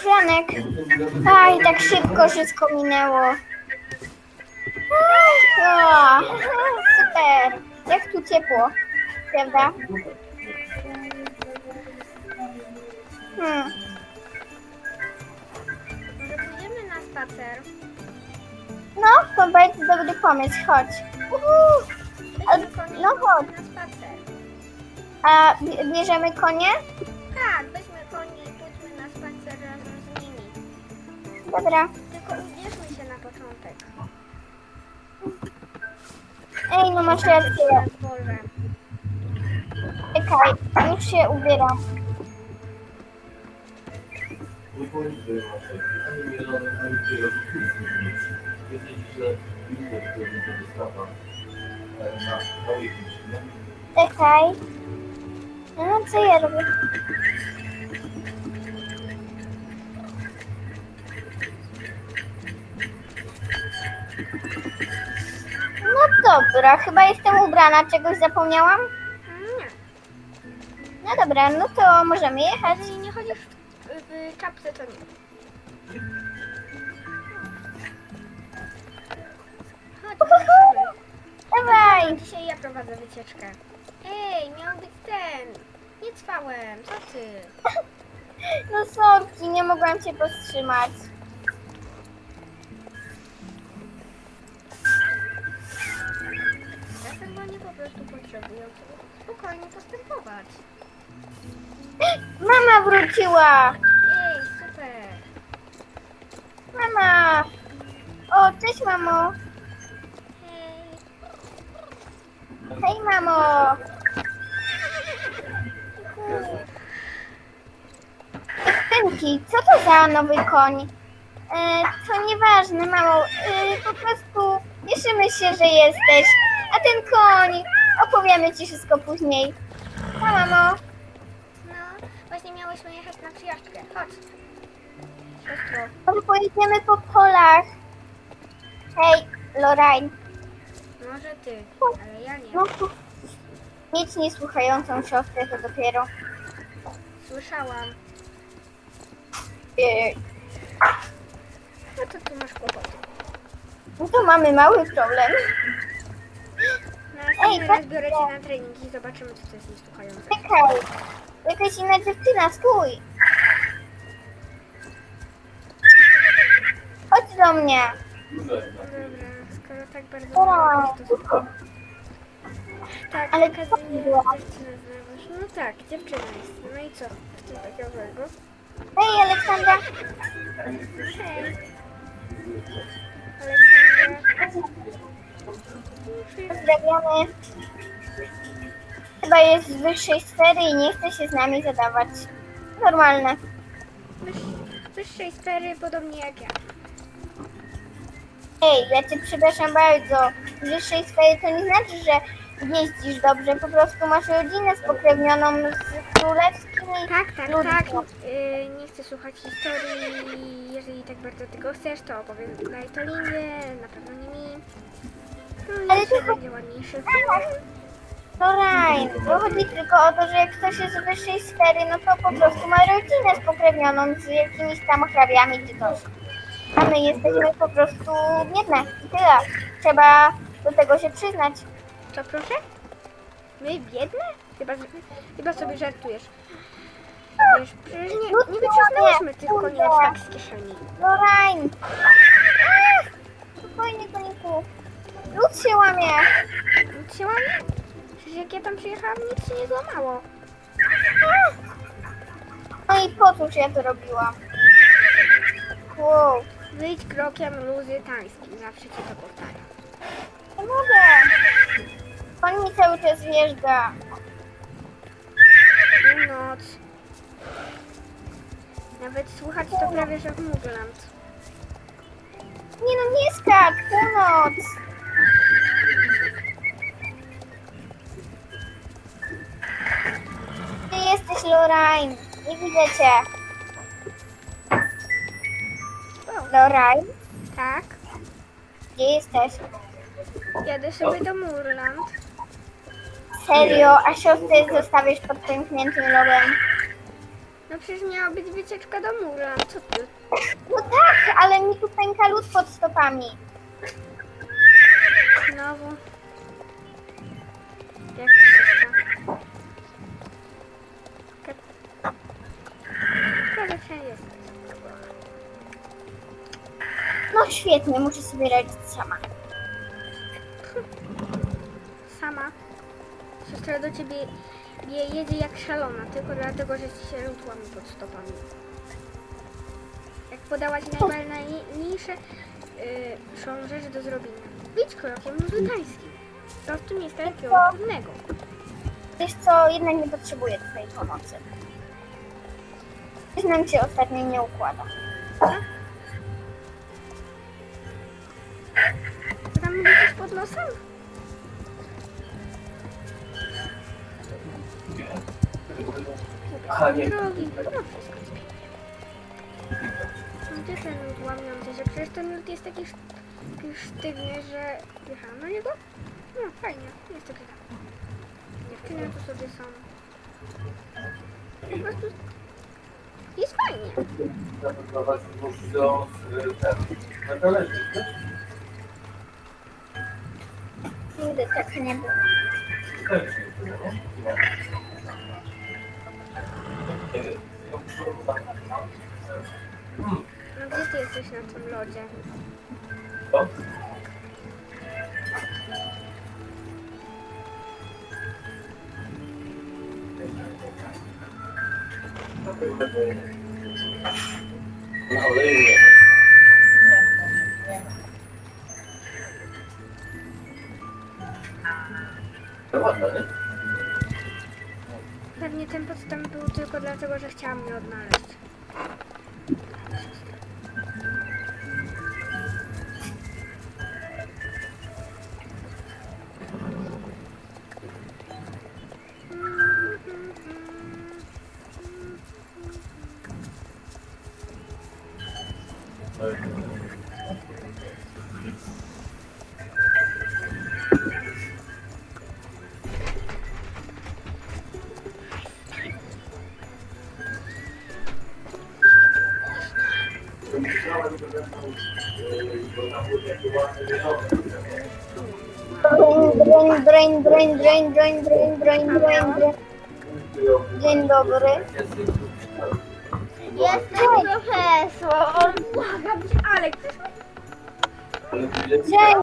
Już ranek. Aj, tak szybko wszystko minęło. O, super. Jak tu ciepło, prawda? Hmm. Może pójdziemy na spacer? No, to bardzo dobry pomysł, chodź. Uhu. No chodź. Na spacer. A bie- bierzemy konie? Dobra. Tylko ubierzmy się na początek. Ej, no masz rację. Dworze. Czekaj, już się ubieram. Czekaj. No, co ja robię? Dobra, chyba jestem ubrana. Czegoś zapomniałam? Nie. No dobra, no to możemy jechać. Jeżeli nie chodzisz w, w czapce, to nie. Chodź, zobaczymy. Dawaj! Dzisiaj ja prowadzę wycieczkę. Ej, miał być ten. Nie cwałem, co ty? No sorki, nie mogłam cię powstrzymać. Potrzebują spokojnie postępować. Mama wróciła! Ej, super. Mama! O, cześć mamo! Hej. Hej mamo! Pynki, co to za nowy koń? E, to nieważne, mamo. E, po prostu cieszymy się, że jesteś. A ten koń, opowiemy ci wszystko później. Pa, mamo. No, właśnie miałyśmy jechać na przyjażdżkę. Chodź. Siostro. Może pojedziemy po polach. Hej, Lorraine. Może ty, ale ja nie. No, tu- nic nie słuchającą siostrę to dopiero. Słyszałam. No to tu masz kłopoty. no to mamy mały problem. Ej, raz patrz- biorę cię na trening i zobaczymy, co to jest niesłuchające. Czekaj. Jakaś inna dziewczyna, stój. Chodź do mnie. Dobra, skoro tak bardzo Dobra. lubisz, to spoko. Tak, Ale Ale co okazję była? No tak, dziewczyna jest. No i co? W tym takiego złego? Hej, Aleksandra. Hej. Aleksandra. Pozdrawiamy. Chyba jest z wyższej sfery i nie chce się z nami zadawać. Normalne. Wyż- Wyższej sfery, podobnie jak ja. Ej, ja cię przepraszam bardzo. Z wyższej sfery to nie znaczy, że jeździsz dobrze. Po prostu masz rodzinę spokrewnioną z królewskimi Tak, tak, ludźmi. tak. Yy, nie chcę słuchać historii. Jeżeli tak bardzo tego chcesz, to opowiem daj to Lindzie, na pewno nie mi. No Ale to będzie ładniejszy. Lorraine, bo chodzi tylko o to, że jak ktoś jest z wyższej sfery, no to po prostu ma rodzinę spokrewnioną z jakimiś tam hrabiami czy coś. A my jesteśmy po prostu biedne i tyle. Trzeba do tego się przyznać. Co proszę? My biedne? Chyba, chyba sobie żartujesz. Wiesz, przecież nie, nie wytrzasnęłyśmy tych koniec tak z kieszeni. Lorraine! Ah! Spokojnie, koniku. Lód się łamie. Nic się łamie? Przecież jak ja tam przyjechałam, nic się nie złamało. No i po cóż ja to robiłam? Wow, Wyjdź krokiem luzy tańskim, zawsze ci to powtarzam. nie mogę. On mi cały czas wjeżdża. Noc. Nawet słuchać to prawie że w Mugland. Nie no, nie skacz, północ. Jesteś, Lorraine? Nie widzę cię. Lorraine? tak. Gdzie jesteś? Jadę sobie do Murland. Serio? A siostrę zostawisz pod pękniętym logiem? No przecież miała być wycieczka do Murland. Co ty? No tak, ale mi tu pęka lód pod stopami. Znowu. Jak to się jest. No świetnie, muszę sobie radzić sama. Sama. Siostra do ciebie je, jedzie jak szalona, tylko dlatego, że ci się lutłami pod stopami. Jak podałaś najważniejsze yy, są rzeczy do zrobienia. Być krokiem muzykańskim. Po prostu nie jest takiego trudnego. Wiesz co, jednak nie potrzebuję twojej pomocy. Coś nam się ostatnio nie układa. To tam będzie coś pod nosem? Aha, nie. Drogi. No wszystko jest pięknie. No Gdzie ten lód łamiący się? Przecież ten lód jest taki taki sztywny, że jechałam na niego? No fajnie, jest taki tam. Dziewczyny tu sobie są. Po prostu jest fajnie. zaproponować już do metaleczki. Nigdy tak nie było. No gdzie ty jesteś na tym lodzie? Co? Na nie. To ładne, nie? Pewnie ten podstęp był tylko dlatego, że chciałam mnie odnaleźć. Drain, drain, drain, drain, drain, drain, drain, drain, drain. Dzień dobry. Jestem profesor! Błagam cię, Alek, Dzień